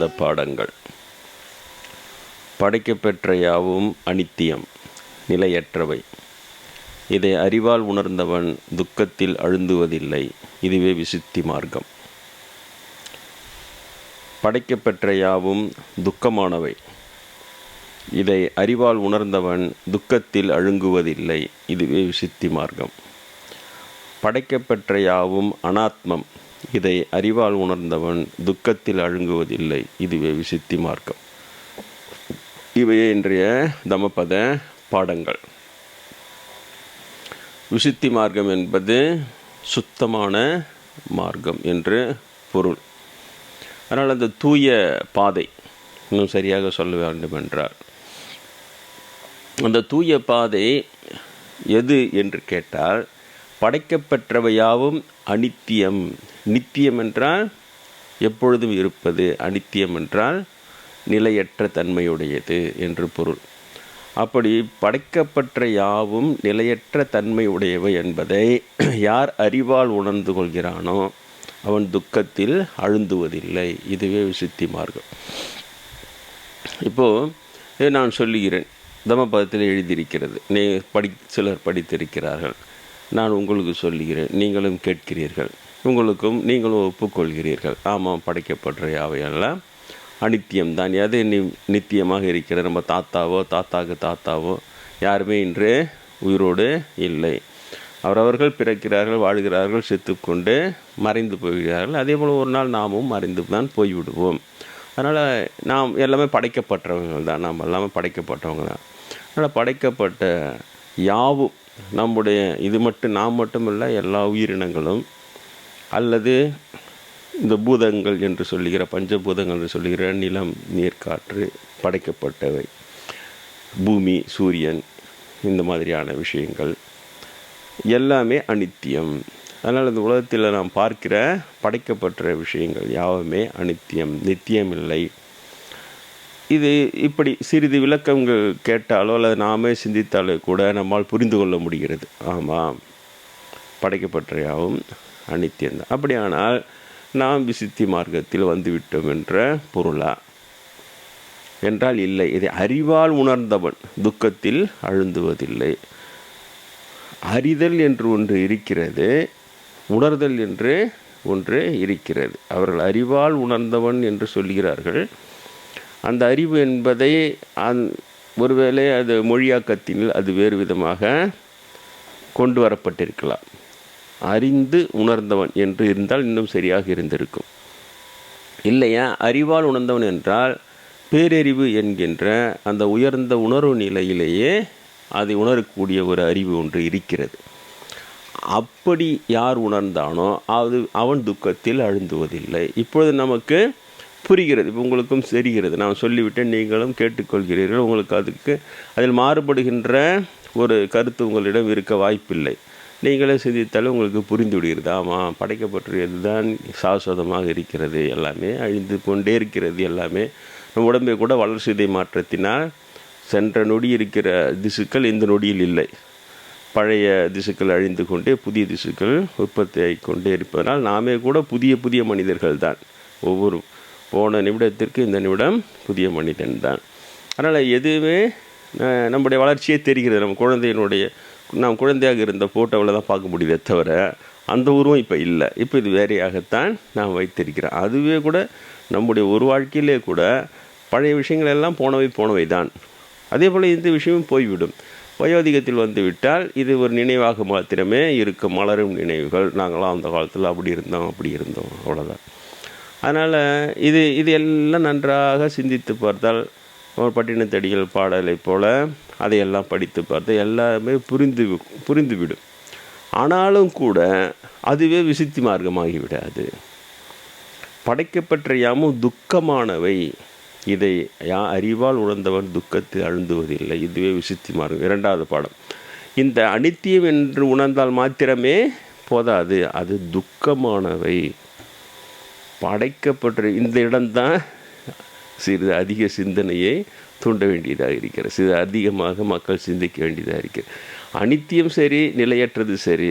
இல்லாத பாடங்கள். படைக்கப்பெற்ற யாவும் அனித்தியம் நிலையற்றவை. இதை அறிவால் உணர்ந்தவன் துக்கத்தில் அழுந்துவதில்லை இதுவே விசுத்தி மார்க்கம். படைக்கப்பெற்ற யாவும் துக்கமானவை. இதை அறிவால் உணர்ந்தவன் துக்கத்தில் அழுங்குவதில்லை இதுவே விசுத்தி மார்க்கம். படைக்கப்பெற்ற யாவும் அனாத்மம் இதை அறிவால் உணர்ந்தவன் துக்கத்தில் அழுங்குவதில்லை. இதுவே விசித்தி மார்க்கம். இவையே இன்றைய தமபத பாடங்கள். விசித்தி மார்க்கம் என்பது சுத்தமான மார்க்கம் என்று பொருள். அதனால் அந்த தூய பாதை இன்னும் சரியாக சொல்ல வேண்டும் என்றால் அந்த தூய பாதை எது என்று கேட்டால் படைக்கப்பெற்றவையாவும் அனித்தியம். நித்தியம் என்றால் எப்பொழுதும் இருப்பது அனித்தியம் என்றால் நிலையற்ற தன்மையுடையது என்று பொருள். அப்படி படைக்கப்பட்ட யாவும் நிலையற்ற தன்மை உடையவை என்பதை யார் அறிவால் உணர்ந்து கொள்கிறானோ அவன் துக்கத்தில் அழுந்துவதில்லை. இதுவே விசுத்தி மார்க்கம். இப்போது நான் சொல்லுகிறேன். தமபதத்தில் எழுதியிருக்கிறது. நீ படி சிலர் படித்திருக்கிறார்கள். நான் உங்களுக்கு சொல்லுகிறேன் நீங்களும் கேட்கிறீர்கள். உங்களுக்கும் நீங்களும் ஒப்புக்கொள்கிறீர்கள். ஆமாம் படைக்கப்பட்ட யாவையெல்லாம் அனித்தியம்தான் எது நி நித்தியமாக இருக்கிறது? நம்ம தாத்தாவோ தாத்தாக்கு தாத்தாவோ? யாருமே இன்று உயிரோடு இல்லை. அவரவர்கள் பிறக்கிறார்கள் வாழ்கிறார்கள் செத்துக்கொண்டு மறைந்து போகிறார்கள். அதே போல் ஒரு நாள் நாமும் மறைந்து தான் போய்விடுவோம். அதனால் நாம் எல்லாமே படைக்கப்பட்டவர்கள் தான். நாம் எல்லாமே படைக்கப்பட்டவங்க தான். அதனால் படைக்கப்பட்ட யாவும் நம்முடைய இது மட்டும் நாம் மட்டும் இல்லை எல்லா உயிரினங்களும் அல்லது இந்த பூதங்கள் என்று சொல்லுகிற பஞ்சபூதங்கள் என்று சொல்லுகிற நிலம் நீர் காற்று படைக்கப்பட்டவை. பூமி சூரியன் இந்த மாதிரியான விஷயங்கள். எல்லாமே அனித்தியம். அதனால் இந்த உலகத்தில் நாம் பார்க்கிற படைக்கப்பட்ட விஷயங்கள் யாவுமே அனித்தியம். நித்தியமில்லை இது இப்படி சிறிது விளக்கங்கள் கேட்டாலோ அல்லது நாமே சிந்தித்தாலோ கூட நம்மால் புரிந்து கொள்ள முடிகிறது. ஆமாம். படைக்கப்பட்ட அனித்தியந்தான். அப்படியானால் நாம் விசித்தி மார்க்கத்தில் வந்துவிட்டோம் என்ற பொருளா? என்றால் இல்லை. இதை அறிவால் உணர்ந்தவன் துக்கத்தில் அழுந்துவதில்லை. அறிதல் என்று ஒன்று இருக்கிறது உணர்தல் என்று ஒன்று இருக்கிறது. அவர்கள் அறிவால் உணர்ந்தவன் என்று சொல்கிறார்கள். அந்த அறிவு என்பதை அந் ஒருவேளை அது மொழியாக்கத்தினில் அது வேறு விதமாக கொண்டு வரப்பட்டிருக்கலாம். அறிந்து உணர்ந்தவன் என்று இருந்தால் இன்னும் சரியாக இருந்திருக்கும். இல்லையா? அறிவால் உணர்ந்தவன் என்றால் பேரறிவு என்கின்ற அந்த உயர்ந்த உணர்வு நிலையிலேயே அதை உணரக்கூடிய ஒரு அறிவு ஒன்று இருக்கிறது. அப்படி யார் உணர்ந்தானோ அது அவன் துக்கத்தில் அழுந்துவதில்லை. இப்பொழுது நமக்கு புரிகிறது இப்போ உங்களுக்கும் தெரிகிறது. நான் சொல்லிவிட்டேன் நீங்களும் கேட்டுக்கொள்கிறீர்கள். உங்களுக்கு அதுக்கு அதில் மாறுபடுகின்ற ஒரு கருத்து உங்களிடம் இருக்க வாய்ப்பில்லை. நீங்களே சிந்தித்தாலும் உங்களுக்கு புரிந்து விடுகிறது ஆமாம் படைக்கப்பட்டது தான் சாஸ்வதமாக இருக்கிறது எல்லாமே அழிந்து கொண்டே இருக்கிறது எல்லாமே. நம் உடம்பை கூட வளர்ச்சிதை மாற்றத்தினால் சென்ற நொடி இருக்கிற திசுக்கள் இந்த நொடியில் இல்லை. பழைய திசுக்கள் அழிந்து கொண்டே புதிய திசுக்கள் உற்பத்தி ஆகிக்கொண்டே இருப்பதனால் நாமே கூட புதிய புதிய மனிதர்கள் தான் ஒவ்வொரு போன நிமிடத்திற்கு இந்த நிமிடம் புதிய மனிதன் தான். அதனால் எதுவுமே நம்முடைய வளர்ச்சியே தெரிகிறது. நம்ம குழந்தையினுடைய நாம் குழந்தையாக இருந்த ஃபோட்டோவில் தான் பார்க்க முடியுதே தவிர அந்த உருவம் இப்போ இல்லை. இப்போ இது வேறையாகத்தான் நான் வைத்திருக்கிறேன் அதுவே கூட நம்முடைய ஒரு வாழ்க்கையிலே கூட பழைய விஷயங்கள் எல்லாம் போனவை போனவை தான். அதே போல் இந்த விஷயமும் போய்விடும். வயோதிகத்தில் வந்து விட்டால் இது ஒரு நினைவாக மாத்திரமே இருக்கும். மலரும் நினைவுகள். நாங்களாம் அந்த காலத்தில் அப்படி இருந்தோம் அப்படி இருந்தோம். அவ்வளோதான் அதனால் இது இது எல்லாம் நன்றாக சிந்தித்து பார்த்தால் பட்டினத்தடிகள் பாடலை போல் அதையெல்லாம் படித்து பார்த்து எல்லாமே புரிந்து புரிந்துவிடும். ஆனாலும் கூட அதுவே விசித்தி மார்க்கமாகிவிடாது. படைக்கப்பட்ட யாமும் துக்கமானவை இதை யா அறிவால் உணர்ந்தவன் துக்கத்தில் அழுந்துவதில்லை. இதுவே விசித்தி மார்க்கம். இரண்டாவது பாடம். இந்த அனித்தியம் என்று உணர்ந்தால் மாத்திரமே போதாது. அது துக்கமானவை. படைக்கப்பட்ட இந்த இடம்தான் சிறிது அதிக சிந்தனையை தூண்ட வேண்டியதாக இருக்கிறது. சிறிது அதிகமாக மக்கள் சிந்திக்க வேண்டியதாக இருக்கிறது. அனித்தியம் சரி நிலையற்றது சரி.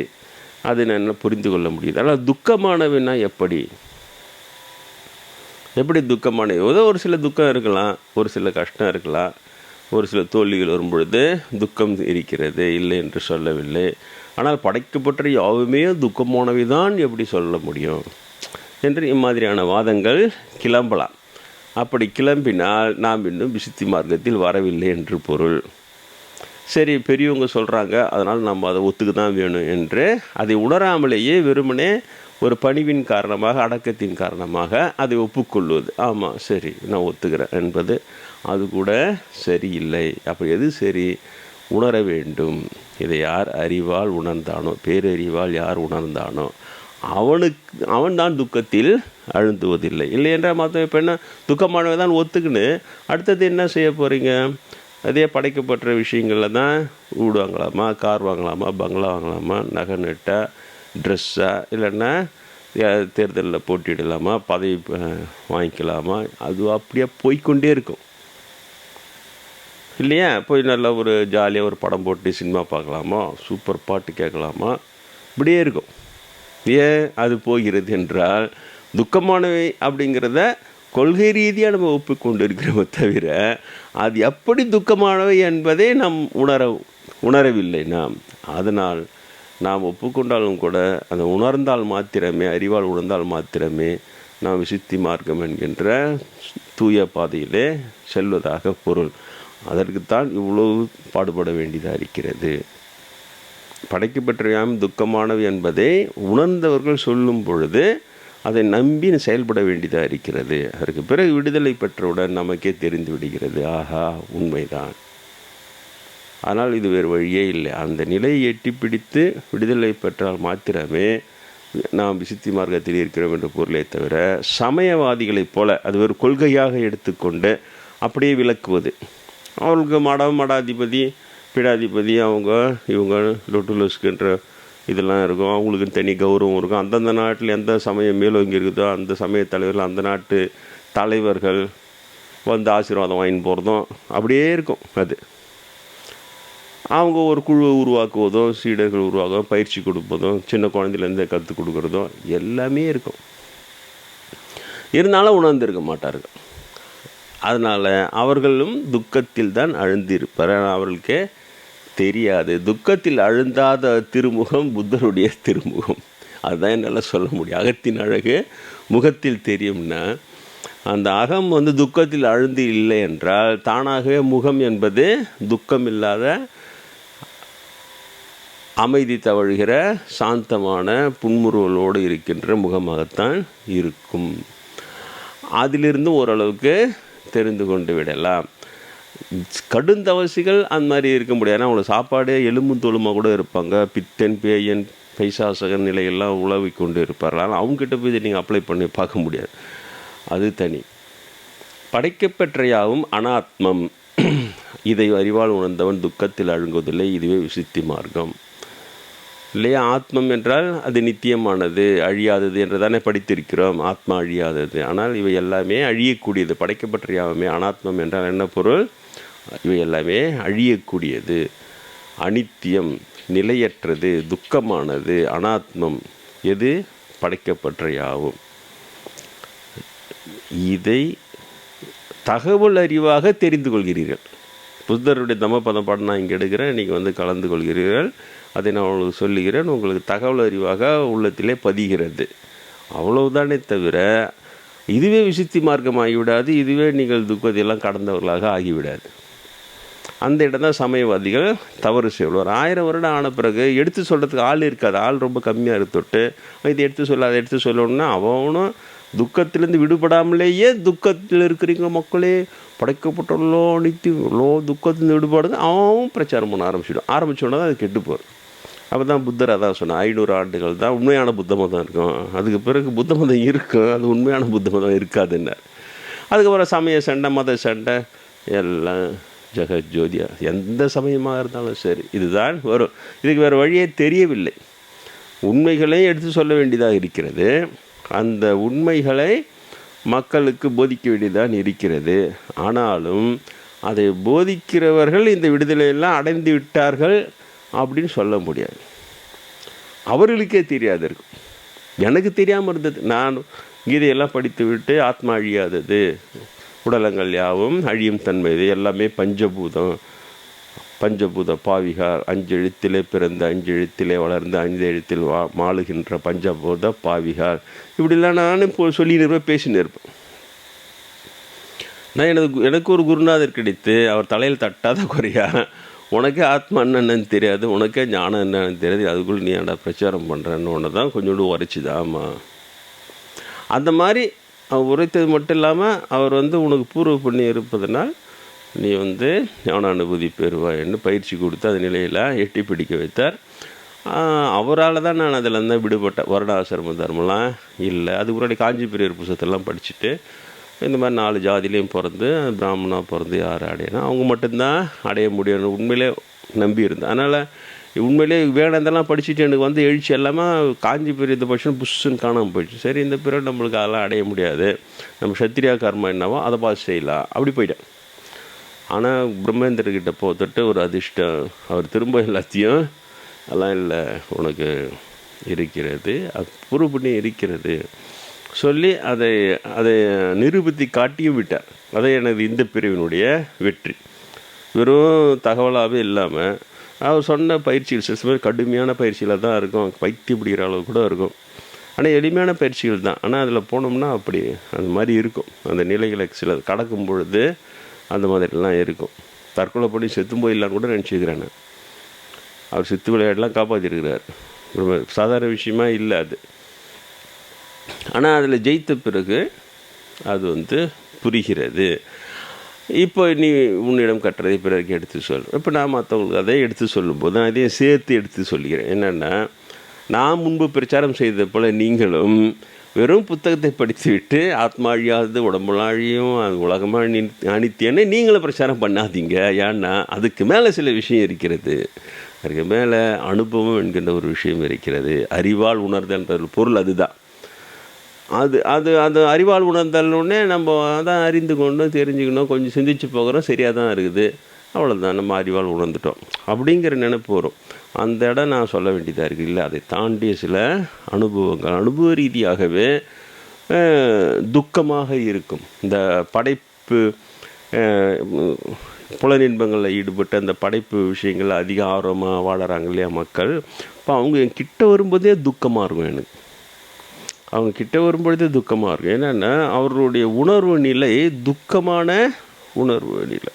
அதை நான் புரிந்து கொள்ள முடியுது. ஆனால் துக்கமானவனா எப்படி? எப்படி துக்கமான ஏதோ ஒரு சில துக்கம் இருக்கலாம் ஒரு சில கஷ்டம் இருக்கலாம். ஒரு சில தோல்விகள் வரும்பொழுது துக்கம் இருக்கிறது இல்லை என்று சொல்லவில்லை. ஆனால் படைக்கப்பட்ட யாவுமே துக்கமானவை தான் எப்படி சொல்ல முடியும்? என்று இம்மாதிரியான வாதங்கள் கிளம்பலாம். அப்படி கிளம்பினால் நாம் இன்னும் விசுத்தி மார்க்கத்தில் வரவில்லை என்று பொருள். சரி பெரியவங்க சொல்கிறாங்க அதனால் நம்ம அதை ஒத்துக்க தான் வேணும் என்று. அதை உணராமலேயே வெறுமனே ஒரு பணிவின் காரணமாக அடக்கத்தின் காரணமாக அதை ஒப்புக்கொள்வது. ஆமாம் சரி நான் ஒத்துக்கிறேன் என்பது அது கூட சரியில்லை. அப்போ எது சரி? உணர வேண்டும். இதை யார் அறிவால் உணர்ந்தானோ பேரறிவால் யார் உணர்ந்தானோ அவனுக்கு அவன்தான் துக்கத்தில் அழுந்துவதில்லை. இல்லை என்றால் மற்ற இப்போ என்ன துக்கமானவை தான் ஒத்துக்குன்னு அடுத்தது என்ன செய்ய போகிறீங்க அதே படைக்கப்பட்ட விஷயங்களில் தான் வீடு வாங்கலாமா கார் வாங்கலாமா பங்களா வாங்கலாமா நகை நட்டா ட்ரெஸ்ஸா இல்லைன்னா தேர்தலில் போட்டியிடலாமா பதவி வாங்கிக்கலாமா அது அப்படியே போய்க்கொண்டே இருக்கும். இல்லையா? போய் நல்லா ஒரு ஜாலியாக ஒரு படம் போட்டு சினிமா பார்க்கலாமா சூப்பர் பாட்டு கேட்கலாமா இப்படியே இருக்கும். ஏன் அது போகிறது என்றால் துக்கமானவை அப்படிங்கிறத கொள்கை ரீதியாக நம்ம ஒப்புக்கொண்டு இருக்கிறோமே தவிர அது எப்படி துக்கமானவை என்பதை நாம் உணர உணரவில்லை நாம். அதனால் நாம் ஒப்புக்கொண்டாலும் கூட அதை உணர்ந்தால் மாத்திரமே அறிவால் உணர்ந்தால் மாத்திரமே நாம் விசுத்தி மார்க்கம் என்கின்ற தூய பாதையிலே செல்வதாக பொருள். அதற்குத்தான் இவ்வளவு பாடுபட வேண்டியதாக இருக்கிறது. படைக்கப்பட்டவையாம் துக்கமானவை என்பதை உணர்ந்தவர்கள் சொல்லும் பொழுது அதை நம்பி செயல்பட வேண்டியதாக இருக்கிறது. அதற்கு பிறகு விடுதலை பெற்றவுடன் நமக்கே தெரிந்து விடுகிறது. ஆஹா உண்மைதான். ஆனால் இது வேறு வழியே இல்லை. அந்த நிலையை எட்டி பிடித்து விடுதலை பெற்றால் மாத்திரமே நாம் விசித்தி மார்க்கத்தில் இருக்கிறோம் என்ற பொருளை தவிர சமயவாதிகளைப் போல அது ஒரு கொள்கையாக எடுத்துக்கொண்டு அப்படியே விளக்குவது. அவர்களுக்கு மடம் மடாதிபதி பீடாதிபதி அவங்க இவங்க லொட்டுலஸ்குன்ற இதெல்லாம் இருக்கும். அவங்களுக்கு தனி கௌரவம் இருக்கும். அந்தந்த நாட்டில் எந்த சமயம் மேலோங்கி இருக்குதோ அந்த சமய தலைவர்கள் அந்த நாட்டு தலைவர்கள் வந்து ஆசீர்வாதம் வாங்கின்னு போகிறதும் அப்படியே இருக்கும் அது. அவங்க ஒரு குழுவை உருவாக்குவதும் சீடர்கள் உருவாக்குவதும் பயிற்சி கொடுப்பதும் சின்ன குழந்தையிலேருந்து கற்றுக் கொடுக்குறதும் எல்லாமே இருக்கும். இருந்தாலும் உணர்ந்திருக்க மாட்டார்கள். அதனால் அவர்களும் துக்கத்தில் தான் அழுந்திருப்பார் அவர்களுக்கே தெரியாது. துக்கத்தில் அழுந்தாத திருமுகம் புத்தருடைய திருமுகம். அதுதான் என்னால் சொல்ல முடியும். அகத்தின் அழகு முகத்தில் தெரியும்னா அந்த அகம் வந்து துக்கத்தில் அழுந்து இல்லை என்றால் தானாகவே முகம் என்பது துக்கம் இல்லாத அமைதி தவழுகிற சாந்தமான புன்முறுவலோடு இருக்கின்ற முகமாகத்தான் இருக்கும். அதிலிருந்து ஓரளவுக்கு தெரிந்து கொண்டு விடலாம். கடுந்தவசிகள் அந்த மாதிரி இருக்க முடியாது. ஏன்னா அவங்கள சாப்பாடு எலும்பும் தோலுமாக கூட இருப்பாங்க. பித்தன் பேயன் பைசாசகன் நிலையெல்லாம் உழவி கொண்டு இருப்பார்கள். ஆனால் அவங்ககிட்ட போய் இதை நீங்கள் அப்ளை பண்ணி பார்க்க முடியாது. அது தனி. படைக்கப்பெற்ற யாவும் அனாத்மம். இதை அறிவால் உணர்ந்தவன் துக்கத்தில் அழுங்குவதில்லை. இதுவே விசித்தி மார்க்கம். இல்லையா? ஆத்மம் என்றால் அது நித்தியமானது அழியாதது என்று தானே படித்திருக்கிறோம். ஆத்மா அழியாதது. ஆனால் இவை எல்லாமே அழியக்கூடியது படைக்கப்பட்ட யாவுமே அனாத்மம் என்றால் என்ன பொருள்? இவை எல்லாமே அழியக்கூடியது. அனித்தியம் நிலையற்றது துக்கமானது அனாத்மம் எது? படைக்கப்பட்ட யாவும் இதை தகவல் அறிவாக தெரிந்து கொள்கிறீர்கள். புத்தருடைய தமபதம் பாடம் நான் இங்கே எடுக்கிறேன். நீங்கள் வந்து கலந்து கொள்கிறீர்கள். அதை நான் உங்களுக்கு சொல்லுகிறேன். உங்களுக்கு தகவல் அறிவாக உள்ளத்திலே பதிகிறது. அவ்வளவுதானே தவிர இதுவே விசுத்தி மார்க்கமாகிவிடாது. இதுவே நீங்கள் துக்கத்தையெல்லாம் கடந்தவர்களாக ஆகிவிடாது. அந்த இடம் தான் சமயவாதிகள் தவறு செய்வார் ஆயிரம் வருடம் ஆன பிறகு எடுத்து சொல்கிறதுக்கு ஆள் இருக்காது. ஆள் ரொம்ப கம்மியாக இருந்துட்டு இதை எடுத்து சொல்ல அதை எடுத்து சொல்லணும்னா அவனும் துக்கத்திலேருந்து விடுபடாமலேயே துக்கத்தில் இருக்கிறீங்க மக்களே. படைக்கப்பட்டுள்ளோ நித்தி இவ்வளோ துக்கத்தின் விடுபடுங்க அவன் பிரச்சாரம் பண்ண ஆரம்பிச்சிடும். ஆரம்பிச்சோடனே அது கெட்டு போகிறது அப்போ தான் புத்தர் அதான் சொன்னேன் ஐநூறு ஆண்டுகள் தான் உண்மையான புத்த மதம் இருக்கும். அதுக்கு பிறகு புத்த மதம் இருக்கும். அது உண்மையான புத்த மதம் இருக்காதுன்னு அதுக்கப்புறம் சமய சண்டை மத சண்டை எல்லாம் ஜெகஜோதியா எந்த சமயமாக இருந்தாலும் சரி இதுதான் வரும். இதுக்கு வேறு வழியே தெரியவில்லை. உண்மைகளையும் எடுத்து சொல்ல வேண்டியதாக இருக்கிறது. அந்த உண்மைகளை மக்களுக்கு போதிக்க வேண்டியதான் இருக்கிறது. ஆனாலும் அதை போதிக்கிறவர்கள் இந்த விடுதலையெல்லாம் அடைந்து விட்டார்கள் அப்படின்னு சொல்ல முடியாது. அவர்களுக்கே தெரியாது இருக்கும். எனக்கு தெரியாமல் இருந்தது. நான் கீதையெல்லாம் படித்து விட்டு ஆத்மா அழியாதது உடலங்கள் யாவும் அழியும் தன்மை இது எல்லாமே பஞ்சபூதம். பஞ்சபூத பாவிகார் அஞ்சு எழுத்திலே பிறந்து அஞ்சு எழுத்திலே வளர்ந்து அஞ்சு எழுத்தில் வா மாளுகின்ற பஞ்சபூத பாவிகார். இப்படிலாம் நான் இப்போ சொல்லின்னு இருப்பேன் பேசின்னு இருப்பேன் நான் எனது எனக்கு ஒரு குருநாதர் கிடைத்து அவர் தலையில் தட்டாத குறையா உனக்கே ஆத்மா என்னன்னு தெரியாது உனக்கே ஞானம் என்னன்னு தெரியாது அதுக்குள்ளே நீ ஏன்டா பிரச்சாரம் பண்ணுறேன்னு ஒன்று தான் கொஞ்சோண்டு உரைச்சிது ஆமாம் அந்த மாதிரி அவர் உரைத்தது மட்டும் இல்லாமல் அவர் வந்து உனக்கு பூர்வ பண்ணி இருப்பதனால் நீ வந்து ஞான அனுபூதி பெறுவாய்ன்னு பயிற்சி கொடுத்து அது நிலையில் எட்டி பிடிக்க வைத்தார். அவரால் தான் நான் அதில் இருந்து விடுபட்டேன் வருடாசிரம தர்மம்லாம் இல்லை. அதுக்கு முன்னாடி காஞ்சி பெரியர் புத்தகத்தெல்லாம் படிச்சுட்டு இந்த மாதிரி நாலு ஜாதிலையும் பிறந்து பிராமணா பிறந்து யார் அடையணும்? அவங்க மட்டும்தான் அடைய முடியும் உண்மையிலே நம்பி இருந்தேன். அதனால் உண்மையிலே வேணாந்தெல்லாம் படிச்சுட்டு எனக்கு வந்து எழுச்சி எல்லாமே காஞ்சி பெரிய இந்த பட்சம் புஷ்ஷுன்னு காணாமல் போயிடுச்சு. சரி இந்த பிறகு நம்மளுக்கு அதெல்லாம் அடைய முடியாது. நம்ம சத்திரியா கர்மா என்னவோ அதை பார்த்து செய்யலாம். அப்படி போயிட்டேன். ஆனால் பிரம்மேந்திரகிட்ட போத்துட்டு ஒரு அதிர்ஷ்டம். அவர் திரும்ப எல்லாத்தையும் அதெல்லாம் இல்லை உனக்கு இருக்கிறது புறப்பண்ணி இருக்கிறது. சொல்லி அதை அதை நிரூபித்து காட்டியும் விட்டார். அதை எனது இந்த பிரிவினுடைய வெற்றி. வெறும் தகவலாகவே இல்லாமல் அவர் சொன்ன பயிற்சிகள் சில சமயம் கடுமையான பயிற்சியில் தான் இருக்கும். பைத்தி பிடிக்கிற அளவு கூட இருக்கும். ஆனால் எளிமையான பயிற்சிகள் தான். ஆனால் அதில் போனோம்னா அப்படி அந்த மாதிரி இருக்கும். அந்த நிலைகளை சில கடக்கும் பொழுது அந்த மாதிரிலாம் இருக்கும். தற்கொலை பண்ணி செத்தும் போயிடலான்னு கூட நினச்சிக்கிறேன் நான். அவர் சித்து விளையாடலாம் காப்பாற்றிருக்கிறார் ரொம்ப சாதாரண விஷயமா இல்லை அது. ஆனால் அதில் ஜெயித்த பிறகு அது வந்து புரிகிறது. இப்போ நீ உன்னிடம் கட்டுறதை பிறருக்கு எடுத்து சொல். இப்போ நான் மற்றவங்களுக்கு அதை எடுத்து சொல்லும்போது நான் இதையும் சேர்த்து எடுத்து சொல்கிறேன். என்னென்னா நான் முன்பு பிரச்சாரம் செய்தது போல் நீங்களும் வெறும் புத்தகத்தை படித்துவிட்டு ஆத்மா அழியாது உடம்புலாம் அழியும் அது உலகமாக அணி அனித்தியன்னு நீங்களும் பிரச்சாரம் பண்ணாதீங்க. ஏன்னா அதுக்கு மேலே சில விஷயம் இருக்கிறது. அதுக்கு மேலே அனுபவம் என்கின்ற ஒரு விஷயம் இருக்கிறது. அறிவால் உணர்தல்ன்ற பொருள் அதுதான். அது அது அது அறிவால் உணர்ந்தல்னே நம்ம அதான் அறிந்து கொண்டோம் தெரிஞ்சுக்கணும் கொஞ்சம் சிந்திச்சு போகிறோம் சரியாக தான் இருக்குது. அவ்வளோதான் நம்ம அறிவால் உணர்ந்துட்டோம். அப்படிங்கிற நினைப்பு வரும். அந்த இடம் நான் சொல்ல வேண்டியதாக இருக்குது இல்லை அதை தாண்டிய சில அனுபவங்கள். அனுபவ ரீதியாகவே துக்கமாக இருக்கும். இந்த படைப்பு புலநின்பங்களில் புலனின்பங்களில் ஈடுபட்டு அந்த படைப்பு விஷயங்கள் அதிக ஆர்வமாக வாழறாங்க இல்லையா மக்கள்? இப்போ அவங்க என் கிட்ட வரும்போதே துக்கமாக இருக்கும் எனக்கு. அவங்க கிட்ட வரும்பொழுதே துக்கமாக இருக்கும். என்னென்னா அவர்களுடைய உணர்வு நிலை துக்கமான உணர்வு நிலை.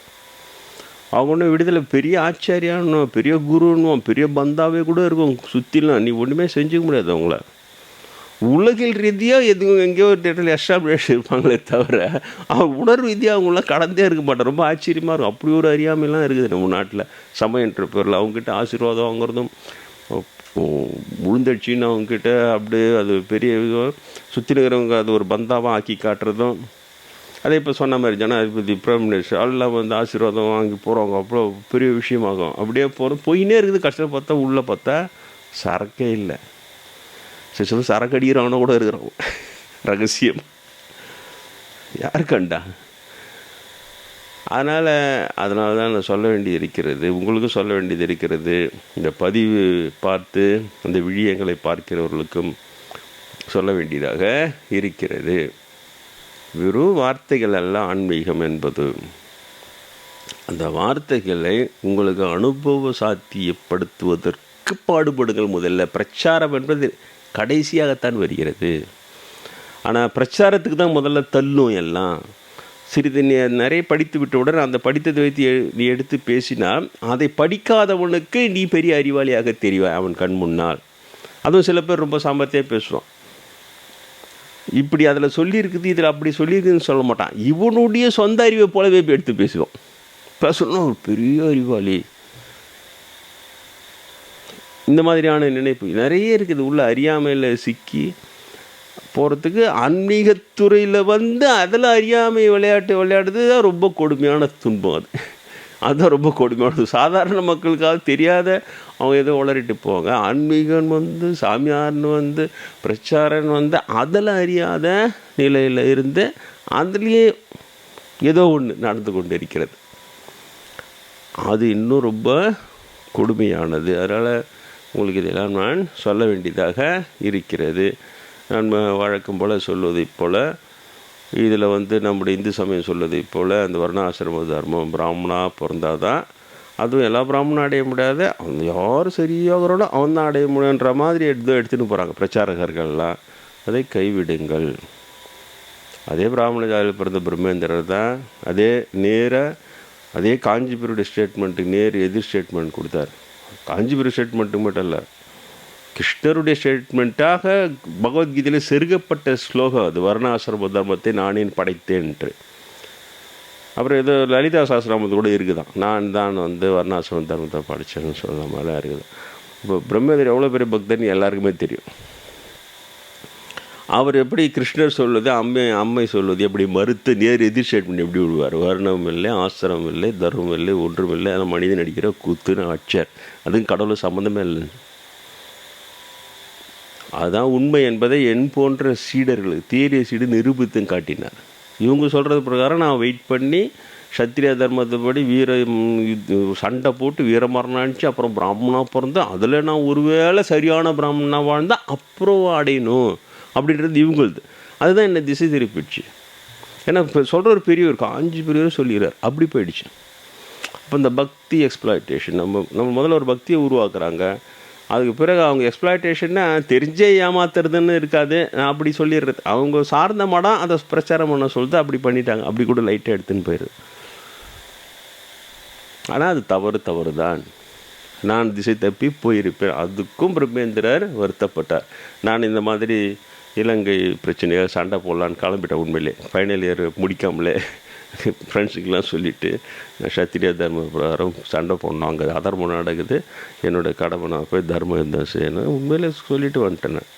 அவங்க ஒன்றும் விடுதலை பெரிய ஆச்சாரியானும் பெரிய குருன்னும் பெரிய பந்தாவே கூட இருக்கும். சுற்றிலாம் நீ ஒன்றுமே செஞ்சுக்க முடியாது அவங்கள. உலகில் ரீதியாக எதுவும் எங்கேயோ ஒரு இடத்துல எஸ்டாப்ளிஷ் இருப்பாங்களே தவிர அவங்க உணர்வு ரீதியாக அவங்களாம் கடந்தே இருக்க மாட்டேன். ரொம்ப ஆச்சரியமாக இருக்கும். அப்படி ஒரு அறியாமைலாம் இருக்குது நம்ம நாட்டில். சமயன்ற பேரில் அவங்ககிட்ட ஆசீர்வாதம் வாங்குறதும் உளுந்தடிச்சின்னு அவங்கக்கிட்ட அப்படியே அது பெரிய சுற்றி இருக்கிறவங்க அது ஒரு பந்தாவாக ஆக்கி காட்டுறதும் அதே இப்போ சொன்ன மாதிரி ஜனாதிபதி பிரைம் மினிஸ்டர் எல்லாம் வந்து ஆசீர்வாதம் வாங்கி போகிறவங்க அவ்வளோ பெரிய விஷயமாகும். அப்படியே போகிறோம் போயினே இருக்குது. கஷ்டம் பார்த்தா உள்ளே பார்த்தா சரக்கே இல்லை. சரி சமயம் சரக்கு அடிக்கிறவன கூட இருக்கிறான். ரகசியம். யார் கண்டா? அதனால் அதனால தான் நான் சொல்ல வேண்டியது இருக்கிறது. உங்களுக்கும் சொல்ல வேண்டியது இருக்கிறது. இந்த பதிவு பார்த்து அந்த விழியங்களை பார்க்கிறவர்களுக்கும் சொல்ல வேண்டியதாக இருக்கிறது. வெறும் வார்த்தைகள் அல்ல ஆன்மீகம் என்பது. அந்த வார்த்தைகளை உங்களுக்கு அனுபவ சாத்தியப்படுத்துவதற்கு பாடுபடுங்கள் முதல்ல. பிரச்சாரம் என்பது கடைசியாகத்தான் வருகிறது. ஆனால் பிரச்சாரத்துக்கு தான் முதல்ல தள்ளும் எல்லாம். சிறிது நீ நிறைய படித்து விட்டவுடன் அந்த படித்ததை வைத்து நீ எடுத்து பேசினால் அதை படிக்காதவனுக்கு நீ பெரிய அறிவாளியாக தெரிவாய் அவன் கண் முன்னால். அதுவும் சில பேர் ரொம்ப சாமர்த்தியாக பேசுவான். இப்படி அதில் சொல்லியிருக்குது இதில் அப்படி சொல்லியிருக்குதுன்னு சொல்ல மாட்டான். இவனுடைய சொந்த அறிவை போலவே போய் எடுத்து பேசுவோம் பேசணும் ஒரு பெரிய அறிவாளி. இந்த மாதிரியான நினைப்பு நிறைய இருக்குது. உள்ள அறியாமையில் சிக்கி போகிறதுக்கு ஆன்மீகத்துறையில் வந்து அதில் அறியாமை விளையாட்டு விளையாடுறது தான் ரொம்ப கொடுமையான துன்பம் அது. அதுதான் ரொம்ப கொடுமையானது சாதாரண மக்களுக்காக தெரியாத அவங்க ஏதோ உளறிட்டு போவாங்க. ஆன்மீகன் வந்து சாமியார்னு வந்து பிரச்சாரன் வந்து அதில் அறியாத நிலையில் இருந்து அதுலேயே ஏதோ ஒன்று நடந்து கொண்டு இருக்கிறது அது இன்னும் ரொம்ப கொடுமையானது. அதனால் உங்களுக்கு இதெல்லாம் நான் சொல்ல வேண்டியதாக இருக்கிறது. நான் வழக்கம் போல் சொல்வதைப் போல் இதில் வந்து நம்முடைய இந்து சமயம் சொல்லுது போல் அந்த வர்ணாசிரம தர்மம் பிராமணா பிறந்தாதான் அதுவும் எல்லா பிராமணும் அடைய முடியாது. அவன் யார் சரியாகிறோட அவன் தான் அடைய முடியுன்ற மாதிரி எடுத்து எடுத்துன்னு போகிறாங்க பிரச்சாரகர்கள்லாம். அதை கைவிடுங்கள். அதே பிராமண ஜாதியில் பிறந்த பிரம்மேந்திரர் தான் அதே நேர அதே காஞ்சிபுரோட ஸ்டேட்மெண்ட்டுக்கு நேர் எதிர் ஸ்டேட்மெண்ட் கொடுத்தார். காஞ்சிபுரம் ஸ்டேட்மெண்ட்டுக்கு மட்டும் இல்லை கிருஷ்ணருடைய ஸ்டேட்மெண்ட்டாக பகவத்கீதையில் செருகப்பட்ட ஸ்லோகம் அது. வர்ணாசிரம தர்மத்தை நானேன் படைத்தேன்ட்டு. அப்புறம் ஏதோ லலிதா சாஸ்திராமத்து கூட இருக்குதான். நான் தான் வந்து வர்ணாசிரம தர்மத்தை படித்தேன்னு சொல்கிற மாதிரிலாம் இருக்குது. இப்போ பிரம்மேந்திரர் எவ்வளோ பெரிய பக்தர்னு எல்லாருக்குமே தெரியும். அவர் எப்படி கிருஷ்ணர் சொல்வது அம்மை அம்மை சொல்வது எப்படி மறுத்து நேர் எதிர் ஸ்டேட்மெண்ட் எப்படி விடுவார்? வர்ணம் இல்லை ஆசிரமம் இல்லை தர்மம் இல்லை ஒன்றும் இல்லை ஆனால் மனிதன் அடிக்கிற கூத்துன்னு அச்சர். அதுவும் கடவுள் சம்மந்தமே இல்லை அதுதான் உண்மை என்பதை என் போன்ற சீடர்கள் தீரிய சீடு நிரூபித்தும் காட்டினார். இவங்க சொல்கிறது பிரகாரம் நான் வெயிட் பண்ணி சத்திரிய தர்மத்தைப்படி வீர இது, சண்டை போட்டு வீரமரணாச்சு அப்புறம் பிராமணா பிறந்து அதில் நான் ஒருவேளை சரியான பிராமணனா வாழ்ந்தால் அப்புறம் அடையணும் அப்படின்றது இவங்களுது. அதுதான் என்னை திசை திருப்பிடுச்சு ஏன்னா இப்போ சொல்கிற ஒரு பெரியவர் காஞ்சி பெரியவர் சொல்லிடுறார் அப்படி போயிடுச்சு. அப்போ இந்த பக்தி எக்ஸ்பிளாய்டேஷன் நம்ம நம்ம முதல்ல ஒரு பக்தியை உருவாக்குறாங்க. அதுக்கு பிறகு அவங்க எக்ஸ்பிளாய்டேஷன்னா தெரிஞ்சே ஏமாத்துறதுன்னு இருக்காது. நான் அப்படி சொல்லிடுறது. அவங்க சார்ந்த மடம் அதை பிரச்சாரம் பண்ண சொல்லிட்டு அப்படி பண்ணிட்டாங்க. அப்படி கூட லைட்டாக எடுத்துன்னு போயிடுது ஆனால் அது தவறு தவறு தான் நான் திசை தப்பி போயிருப்பேன். அதுக்கும் பிரம்மேந்திரர் வருத்தப்பட்டார். நான் இந்த மாதிரி இலங்கை பிரச்சனையை சண்டை போடலான்னு கிளம்பிட்டேன் உண்மையிலே. Final year முடிக்காமலே. ஃப்ரெண்ட்ஸுக்கெலாம் சொல்லிவிட்டு சத்திரிய தர்ம பிரகாரம் சண்டை போடணும். அங்கே அதர்மம் நடக்குது. என்னோடய கடமை நான் போய் தர்மம் இருந்தால் செய்யணும். உண்மையிலே சொல்லிவிட்டு வந்துட்டேன்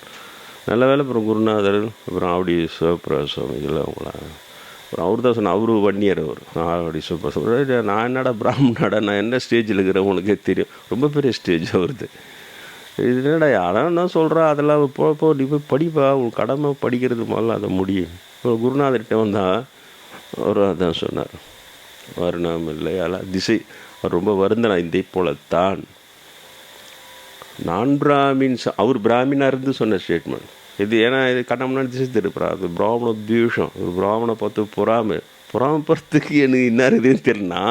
நல்ல வேலை அப்புறம் குருநாதர் அப்புறம் ஆவடி சிவபிரகாஷ் சுவாமிகள் அவங்களாம் அப்புறம் அவர் தான் சொன்ன அவரு வன்னியர் அவர். ஆவடி சிவபிரகாஷ் நான் என்னடா பிராமணாடா நான் என்ன ஸ்டேஜில் இருக்கிறேன்? உனக்கே தெரியும். ரொம்ப பெரிய ஸ்டேஜ் அவருது. இது என்னடா யாரும் என்ன சொல்கிறா அதெல்லாம் போ போ நீ போய் படிப்பா. உன் கடமை படிக்கிறது முதல்ல அதை முடியும் இப்போ குருநாதர்கிட்ட வந்தால் அவர் அதான் சொன்னார். வருணம் இல்லை அதெல்லாம் திசை. அவர் ரொம்ப வருந்தனா இதை போலத்தான். நான் பிராமின்ஸ் அவர் பிராமினாக இருந்து சொன்ன ஸ்டேட்மெண்ட் இது ஏன்னா இது கண்ணம்னா திசை திருப்புறா. அது பிராமண துவேஷம். பிராமண பார்த்து பொறாமை. பொறாமப்படுறதுக்கு எனக்கு என்ன இருக்குதுன்னு தெரியலனா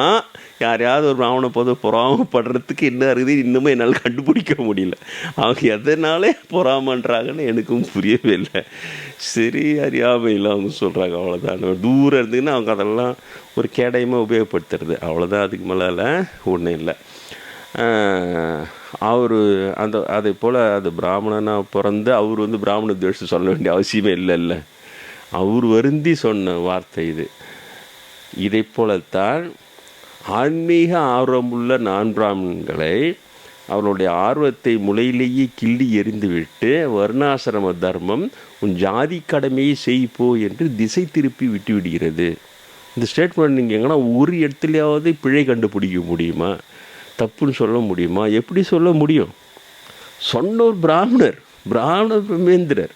யாரையாவது ஒரு பிராமணை போது பொறாமப்படுறதுக்கு என்ன இருக்குது இன்னுமே என்னால் கண்டுபிடிக்க முடியல. அவங்க எதனாலே பொறாமன்றாங்கன்னு எனக்கும் புரியவே இல்லை. சரி அறியாமையில் அவங்க சொல்கிறாங்க அவ்வளோதான் தூரம் இருந்ததுன்னா அவங்க அதெல்லாம் ஒரு கேடயமாக உபயோகப்படுத்துறது. அவ்வளோதான் அதுக்கு மேலே ஒன்றும் இல்லை. அவர் அந்த அதே போல் அது பிராமணனாக பிறந்து அவர் வந்து பிராமண துவேஷம் சொல்ல வேண்டிய அவசியமே இல்லைல்ல. அவர் வருந்தி சொன்ன வார்த்தை இது. இதை போலத்தான் ஆன்மீக ஆர்வமுள்ள நான் பிராமணங்களை அவர்களுடைய ஆர்வத்தை முளையிலேயே கிள்ளி எறிந்துவிட்டு வர்ணாசிரம தர்மம் உன் ஜாதி கடமையை செய்ப்போ என்று திசை திருப்பி விட்டுவிடுகிறது. இந்த ஸ்டேட்மெண்ட் நீங்கள் எங்கன்னா ஒரு இடத்துலையாவது பிழை கண்டுபிடிக்க முடியுமா? தப்புன்னு சொல்ல முடியுமா? எப்படி சொல்ல முடியும்? சொன்ன ஒரு பிராமணர் பிராமண பிரமேந்திரர்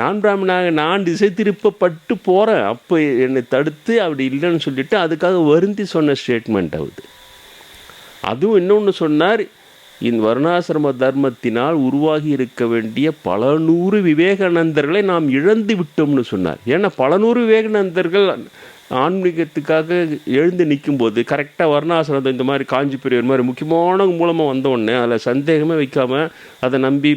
நான் பிராமணாக நான் திசை திருப்பப்பட்டு போகிறேன் அப்போ என்னை தடுத்து அப்படி இல்லைன்னு சொல்லிட்டு அதுக்காக வருந்தி சொன்ன ஸ்டேட்மெண்ட் ஆகுது அதுவும் இன்னொன்று சொன்னார் இந்த வருணாசிரம தர்மத்தினால் உருவாகி இருக்க வேண்டிய பல நூறு விவேகானந்தர்களை நாம் இழந்து விட்டோம்னு சொன்னார். ஏன்னா பல நூறு விவேகானந்தர்கள் ஆன்மீகத்துக்காக எழுந்து நிற்கும்போது கரெக்டாக வர்ணாசிரமம் இந்த மாதிரி காஞ்சி பெரியவர் மாதிரி முக்கியமான மூலமாக வந்தோடனே அதில் சந்தேகமே வைக்காமல் அதை நம்பி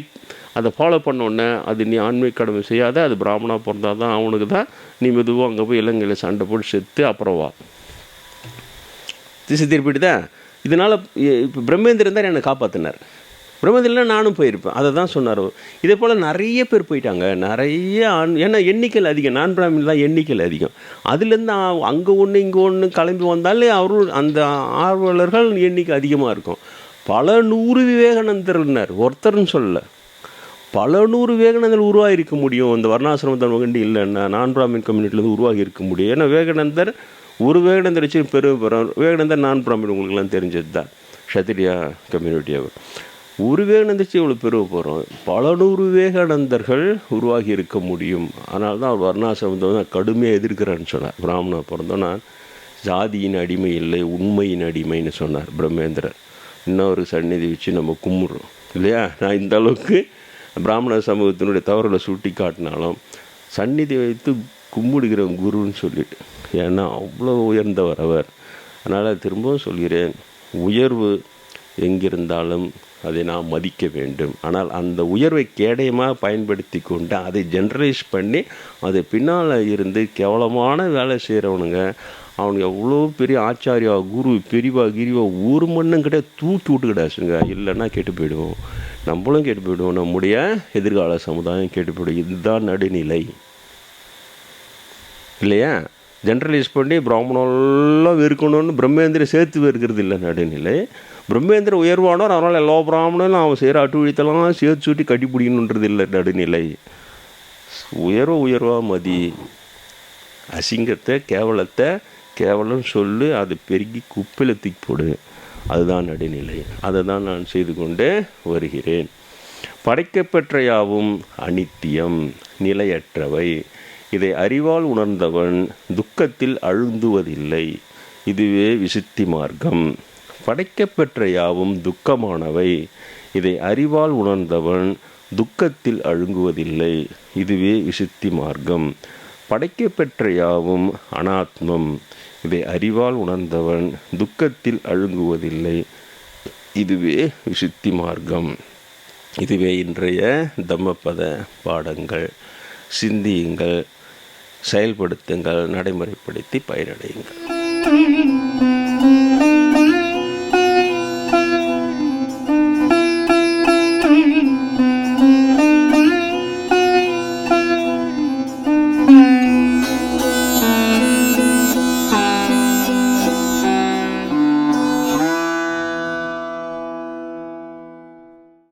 அதை ஃபாலோ பண்ண உடனே அது நீ ஆன்மீக கடமை செய்யாத அது பிராமணாக பிறந்தாதான் தான் அவனுக்கு தான் நீ மெதுவாக அங்கே போய் இலங்கையில் சண்டை போட்டு செத்து அப்புறம் வா. திசை திருப்பிட்டு தான். இதனால் இப்போ பிரம்மேந்திரன் தான் என்னை காப்பாற்றினார் பிரம்மேந்திரன் நானும் போயிருப்பேன். அதை தான் சொன்னார். இதே போல் நிறைய பேர் போயிட்டாங்க. நிறைய ஆண் ஏன்னா எண்ணிக்கையில் அதிகம். நான் பிராமின் தான் எண்ணிக்கையில் அதிகம். அதுலேருந்து அங்கே ஒன்று இங்கே ஒன்று கிளம்பி வந்தாலே அவரு அந்த ஆர்வலர்கள் எண்ணிக்கை அதிகமாக இருக்கும். பல நூறு விவேகானந்தர்னார். ஒருத்தர்னு சொல்லலை. பல நூறு வேகநந்தர் உருவாகிருக்க முடியும். அந்த வர்ணாசிரம தர்மகண்டி இல்லைன்னா நான் பிராமின் கம்யூனிட்டிலேருந்து உருவாகி இருக்க முடியும். ஏன்னா வேகநந்தர் ஒரு வேகநந்தர் வச்சு பெரும் வேகநந்தர் நான் பிராமின் உங்களுக்குலாம் தெரிஞ்சது தான். ஷத்திரியா கம்யூனிட்டி அவர் ஒரு விவேகானந்தர் இவ்வளோ பெருமை போகிறோம் பல நூறு வேகானந்தர்கள் உருவாகி இருக்க முடியும். அதனால தான் அவர் வர்ணாசிரமத்தை வந்து கடுமையாக எதிர்க்கிறேன்னு சொன்னார். பிராமணா பிறந்தோம். நான் ஜாதியின் அடிமை இல்லை உண்மையின் அடிமைன்னு சொன்னார் பிரம்மேந்திரர். இன்னொரு சந்நிதி வச்சு நம்ம கும்பிட்றோம். இல்லையா? நான் இந்த அளவுக்கு பிராமண சமூகத்தினுடைய தவறுகளை சுட்டி காட்டினாலும் சந்நிதி வைத்து கும்பிடுகிறவன் குருன்னு சொல்லிட்டு. ஏன்னா அவ்வளோ உயர்ந்தவர் அவர். அதனால் திரும்பவும் சொல்கிறேன் உயர்வு எங்கிருந்தாலும் அதை நாம் மதிக்க வேண்டும். ஆனால் அந்த உயர்வை கேடயமாக பயன்படுத்தி கொண்டு அதை ஜென்ரலைஸ் பண்ணி அது பின்னால் இருந்து கேவலமான வேலை செய்கிறவனுங்க அவனுக்கு எவ்வளோ பெரிய ஆச்சாரியா குரு பிரிவா கிரிவா ஒரு மண்ணும் கிட்ட தூக்கி விட்டுக்கிடாச்சுங்க இல்லைன்னா கெட்டு போயிடுவோம். நம்மளும் கேட்டு போயிடுவோம். நம்முடைய எதிர்கால சமுதாயம் கேட்டு போயிடும். இதுதான் நடுநிலை. இல்லையா? ஜென்ரலைஸ் பண்ணி பிராமணெல்லாம் வெறுக்கணும்னு பிரம்மேந்திர சேர்த்து வெறுக்கிறது இல்லை நடுநிலை. பிரம்மேந்திர உயர்வானோர் அதனால் எல்லா பிராமணனும் அவன் செய்கிற அட்டு வழித்தெல்லாம் சேர்த்து சுட்டி கட்டி பிடிக்கணுன்றது இல்லை நடுநிலை. உயர்வ உயர்வா மதி. அசிங்கத்தை கேவலத்தை கேவலம் சொல்லு அது பெருகி குப்பையில் தூக்கி போடு. அதுதான் நடுநிலை. அதை தான் நான் செய்து கொண்டே வருகிறேன். படைக்கப்பெற்ற யாவும் அனித்தியம் நிலையற்றவை. இதை அறிவால் உணர்ந்தவன் துக்கத்தில் அழுந்துவதில்லை. இதுவே விசுத்தி மார்க்கம். படைக்கப்பெற்ற யாவும் துக்கமானவை. இதை அறிவால் உணர்ந்தவன் துக்கத்தில் அழுங்குவதில்லை. இதுவே விசுத்தி மார்க்கம். படைக்கப்பெற்ற யாவும் அனாத்மம். இதை அறிவால் உணர்ந்தவன் துக்கத்தில் அழுங்குவதில்லை. இதுவே விசுத்தி மார்க்கம். இதுவே இன்றைய தம்மபத பாடங்கள். சிந்தியுங்கள் செயல்படுத்துங்கள் நடைமுறைப்படுத்தி பயனடையுங்கள்.